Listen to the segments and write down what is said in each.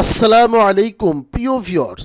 আসসালামু আলাইকুম, প্রিয় viewers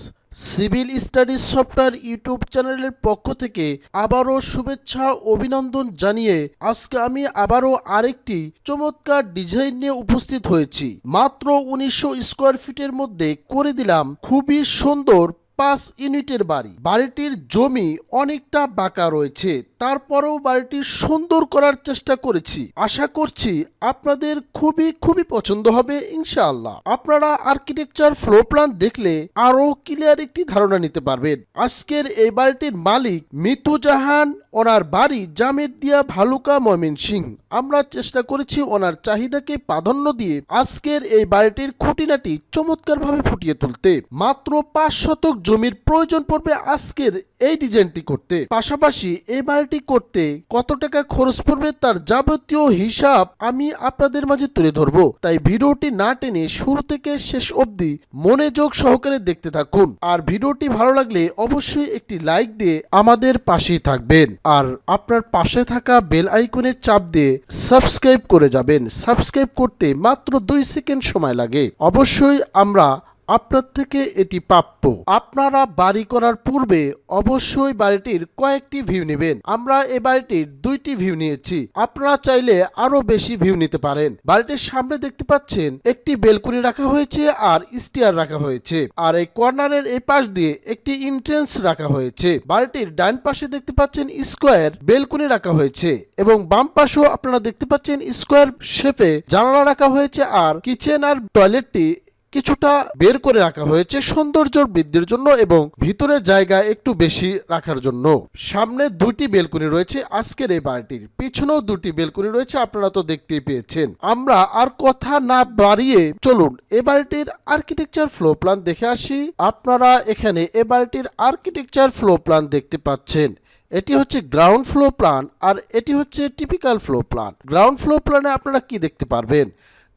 civil studies software YouTube চ্যানেলের পক্ষ থেকে আবারও শুভেচ্ছা, অভিনন্দন জানিয়ে আজকে আমি আবারও আরেকটি চমৎকার ডিজাইন নিয়ে উপস্থিত হয়েছি। মাত্র উনিশশো স্কোয়ার ফিটের মধ্যে করে দিলাম। খুবই সুন্দর পাঁচ ইউনিটের বাড়ি। বাড়িটির জমি অনেকটা বাঁকা রয়েছে। তারপরেও বাড়িটি সুন্দর করার চেষ্টা করেছি। আশা করছি আপনাদের খুবই খুবই পছন্দ হবে ইনশাআল্লাহ। আপনারা আর্কিটেকচার ফ্লো প্ল্যান দেখলে আরও ক্লিয়ার একটি ধারণা নিতে পারবেন। আজকের এই বাড়িটির মালিক মিতু জাহান। ওনার বাড়ি জামের দিয়া ভালুকা ময়মিন সিং আমরা চেষ্টা করেছি ওনার চাহিদাকে প্রাধান্য দিয়ে আজকের এই বাড়িটির খুঁটিনাটি চমৎকারভাবে ফুটিয়ে তুলতে। মাত্র পাঁচ শতক জমির প্রয়োজন পড়বে আজকের এই ডিজাইনটি করতে। পাশাপাশি এই বাড়িটি করতে কত টাকা খরচ পড়বে তার যাবতীয় হিসাব আমি আপনাদের মাঝে তুলে ধরবো। তাই ভিডিওটি না টেনে শুরু থেকে শেষ অবধি মনোযোগ সহকারে দেখতে থাকুন। আর ভিডিওটি ভালো লাগলে অবশ্যই একটি লাইক দিয়ে আমাদের পাশেই থাকবেন। আর আপনার পাশে থাকা বেল আইকনে চাপ দিয়ে সাবস্ক্রাইব করে যাবেন। সাবস্ক্রাইব করতে মাত্র দুই সেকেন্ড সময় লাগে। অবশ্যই আমরা আপনার থেকে এটি প্রাপ্য। আপনারা বাড়ি করার পূর্বে অবশ্যই বাড়িটির কয়েকটি ভিউ নেবেন। আমরা এই বাড়িটির দুইটি ভিউ নিয়েছি। আপনারা চাইলে আরও বেশি ভিউ নিতে পারেন। বাড়িটির সামনে দেখতে পাচ্ছেন, একটি বেলকুনি রাখা হয়েছে আর স্টিয়ার রাখা হয়েছে। আর এই কর্নারের এই পাশ দিয়ে একটি এন্ট্রেন্স রাখা হয়েছে। বাড়িটির ডান পাশে দেখতে পাচ্ছেন স্কোয়ার বেলকুনি রাখা হয়েছে এবং বাম পাশেও আপনারা দেখতে পাচ্ছেন স্কোয়ার শেফে জানালা রাখা হয়েছে আর কিচেন আর টয়লেটটি কিছুটা বের করে রাখা হয়েছে সৌন্দর্য বৃদ্ধির জন্য এবং ভিতরে জায়গা একটু বেশি রাখার জন্য। সামনে দুটি বেলকুনি রয়েছে আজকের এই বাড়িটির। পিছনেও দুটি বেলকুনি রয়েছে, আপনারা তো দেখতেই পেয়েছেন। আমরা আর কথা না বাড়িয়ে চলুন, এ বাড়িটির আর্কিটেকচার ফ্লো প্ল্যান দেখে আসি। আপনারা এখানে এ বাড়িটির আর্কিটেকচার ফ্লো প্ল্যান দেখতে পাচ্ছেন। এটি হচ্ছে গ্রাউন্ড ফ্লো প্ল্যান আর এটি হচ্ছে typical flow plan ground flow প্ল্যানে আপনারা কি দেখতে পারবেন?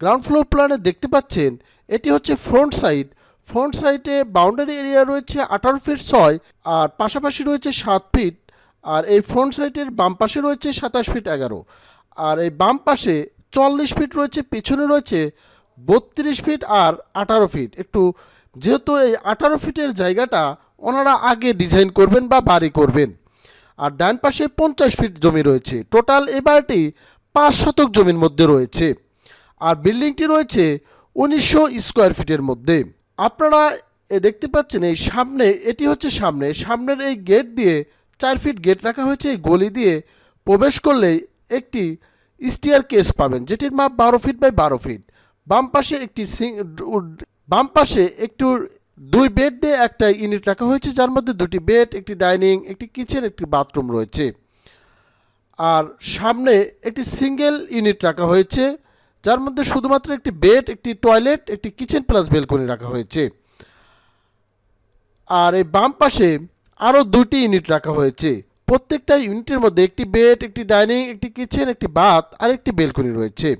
গ্রাউন্ড ফ্লোর প্ল্যানে দেখতে পাচ্ছেন, এটি হচ্ছে ফ্রন্ট সাইড ফ্রন্ট সাইডে বাউন্ডারি এরিয়া রয়েছে আঠারো ফিট ছয় আর পাশাপাশি রয়েছে সাত ফিট আর এই ফ্রন্ট সাইডের বাম পাশে রয়েছে সাতাশ ফিট এগারো আর এই বাম পাশে চল্লিশ ফিট রয়েছে, পিছনে রয়েছে বত্রিশ ফিট আর আঠারো ফিট একটু যেহেতু এই আঠারো ফিটের জায়গাটা ওনারা আগে ডিজাইন করবেন বা বাড়ি করবেন। আর ডান পাশে পঞ্চাশ ফিট জমি রয়েছে। টোটাল এই বাড়িটি পাঁচ শতক জমির মধ্যে রয়েছে। আর বিল্ডিংটি রয়েছে উনিশশো স্কোয়ার ফিটের মধ্যে। আপনারা এ দেখতে পাচ্ছেন এই সামনে, এটি হচ্ছে সামনে। সামনের এই গেট দিয়ে চার ফিট গেট রাখা হয়েছে। এই গলি দিয়ে প্রবেশ করলেই একটি স্টিয়ার কেস পাবেন, যেটির মাপ বারো ফিট বাই বারো ফিট। বাম পাশে একটি বাম পাশে একটু দুই বেড দিয়ে একটা ইউনিট রাখা হয়েছে, যার মধ্যে দুটি বেড, একটি ডাইনিং, একটি কিচেন, একটি বাথরুম রয়েছে। আর সামনে একটি সিঙ্গেল ইউনিট রাখা হয়েছে। যার মধ্যে শুধুমাত্র একটি বেড, একটি টয়লেট, একটি কিচেন প্লাস বেলকনি রাখা হয়েছে। আর এই বাম পাশে আরও দুটি ইউনিট রাখা হয়েছে। প্রত্যেকটা ইউনিটের মধ্যে একটি বেড, একটি ডাইনিং, একটি কিচেন, একটি বাথ আর একটি বেলকনি রয়েছে।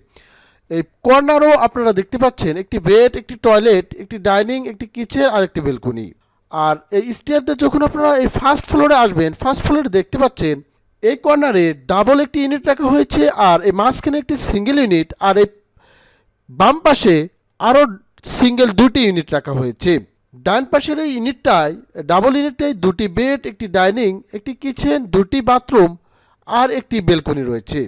এই কর্নারও আপনারা দেখতে পাচ্ছেন, একটি বেড, একটি টয়লেট, একটি ডাইনিং, একটি কিচেন আর একটি বেলকনি। আর এই স্টেয়ারতে যখন আপনারা এই ফার্স্ট ফ্লোরে আসবেন, ফার্স্ট ফ্লোরে দেখতে পাচ্ছেন এই কর্নারে ডাবল একটি ইউনিট রাখা হয়েছে আর এই মাঝখানে একটি সিঙ্গেল ইউনিট আর এই বাম পাশে আরও সিঙ্গেল দুটি ইউনিট রাখা হয়েছে। ডান পাশের এই ইউনিটটায় ডাবল ইউনিটটায় দুটি বেড একটি ডাইনিং একটি কিচেন দুটি বাথরুম আর একটি বেলকনি রয়েছে।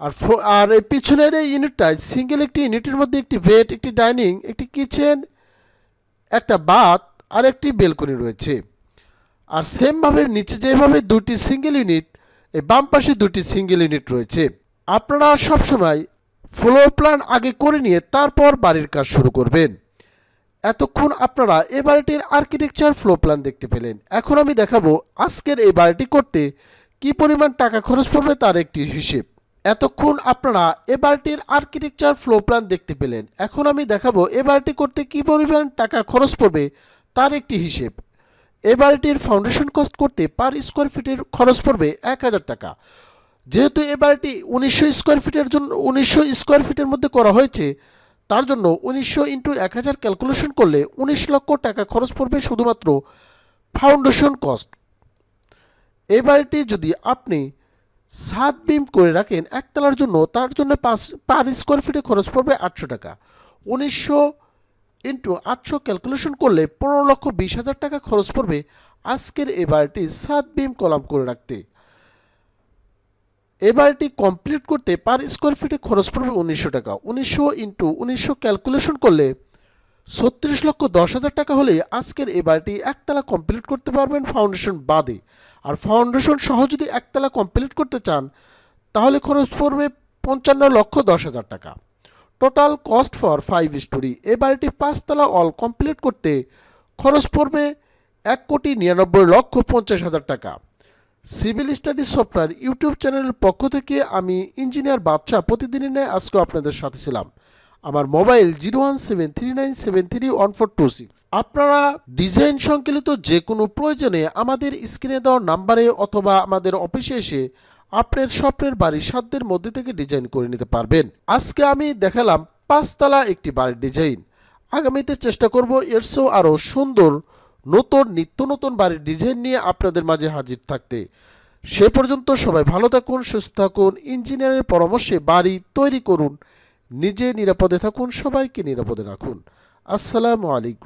আর আর এই পিছনের এই ইউনিটটায় সিঙ্গেল একটি ইউনিটের মধ্যে একটি বেড একটি ডাইনিং একটি কিচেন একটা বাথ আর একটি বেলকনি রয়েছে। আর সেমভাবে নিচে যেভাবে দুটি সিঙ্গেল ইউনিট এই বাম পাশে দুটি সিঙ্গেল ইউনিট রয়েছে। আপনারা সবসময় ফ্লোর প্ল্যান আগে করে নিয়ে তারপর বাড়ির কাজ শুরু করবেন। এতক্ষণ আপনারা এ বাড়িটির আর্কিটেকচার ফ্লো প্ল্যান দেখতে পেলেন। এখন আমি দেখাবো আজকের এই বাড়িটি করতে কি পরিমাণ টাকা খরচ পড়বে তার একটি হিসেব। এতক্ষণ আপনারা এ বাড়িটির আর্কিটেকচার ফ্লো প্ল্যান দেখতে পেলেন। এখন আমি দেখাবো এ বাড়িটি করতে কি পরিমাণ টাকা খরচ পড়বে তার একটি হিসেব। এ বাড়িটির ফাউন্ডেশন কস্ট করতে পার স্কোয়ার ফিটের খরচ পড়বে এক হাজার টাকা। যেহেতু এ বাড়িটি উনিশশো স্কোয়ার ফিটের জন্য, উনিশশো স্কোয়ার ফিটের মধ্যে করা হয়েছে, তার জন্য উনিশশো ইন্টু এক হাজার ক্যালকুলেশন করলে উনিশ লক্ষ টাকা খরচ পড়বে শুধুমাত্র ফাউন্ডেশন কস্ট এই বাড়িটি যদি আপনি সাত বিম করে রাখেন একতলার জন্য, তার জন্য পাঁচ পার স্কোয়ার ফিটে খরচ পড়বে আটশো টাকা। উনিশশো ইন্টু আটশো ক্যালকুলেশন করলে পনেরো লক্ষ বিশ হাজার টাকা খরচ পড়বে আজকের এই বাড়িটি সাত বিম কলাম করে রাখতে। এ বাড়িটি কমপ্লিট করতে পার স্কোয়ার ফিটে খরচ পড়বে উনিশশো টাকা। উনিশশো ইন্টু উনিশশো ক্যালকুলেশন করলে ছত্রিশ লক্ষ দশ হাজার টাকা হলে আজকের এই বাড়িটি একতলা কমপ্লিট করতে পারবেন ফাউন্ডেশন বাদে। আর ফাউন্ডেশন সহ যদি একতলা কমপ্লিট করতে চান, তাহলে খরচ পড়বে পঞ্চান্ন লক্ষ দশ হাজার টাকা। Total cost for five storey এ বাড়িটি পাঁচতলা অল কমপ্লিট করতে খরচ পড়বে এক কোটি নিরানব্বই লক্ষ পঞ্চাশ হাজার টাকা। সিভিল স্টাডি সফটওয়্যার ইউটিউব চ্যানেলের পক্ষ থেকে আমি ইঞ্জিনিয়ার বাদশা প্রতিদিনই নেয় আজকেও আপনাদের সাথে ছিলাম। আমার mobile zero one seven three nine seven three one four two six. আপনারা ডিজাইন সংকলিত যে কোনো প্রয়োজনে আমাদের স্ক্রিনে দেওয়া নাম্বারে অথবা আমাদের অফিসে এসে আপনার স্বপ্নের বাড়ি সাধ্যের মধ্যে থেকে ডিজাইন করে নিতে পারবেন। আজকে আমি দেখালাম পাঁচতলা একটি বাড়ির ডিজাইন আগামীতে চেষ্টা করব এর চেয়েও আরও সুন্দর, নতুন, নিত্য নতুন বাড়ির ডিজাইন নিয়ে আপনাদের মাঝে হাজির থাকতে। সে পর্যন্ত সবাই ভালো থাকুন, সুস্থ থাকুন, ইঞ্জিনিয়ারের পরামর্শে বাড়ি তৈরি করুন, নিজে নিরাপদে থাকুন, সবাইকে নিরাপদে রাখুন। আসসালামু আলাইকুম।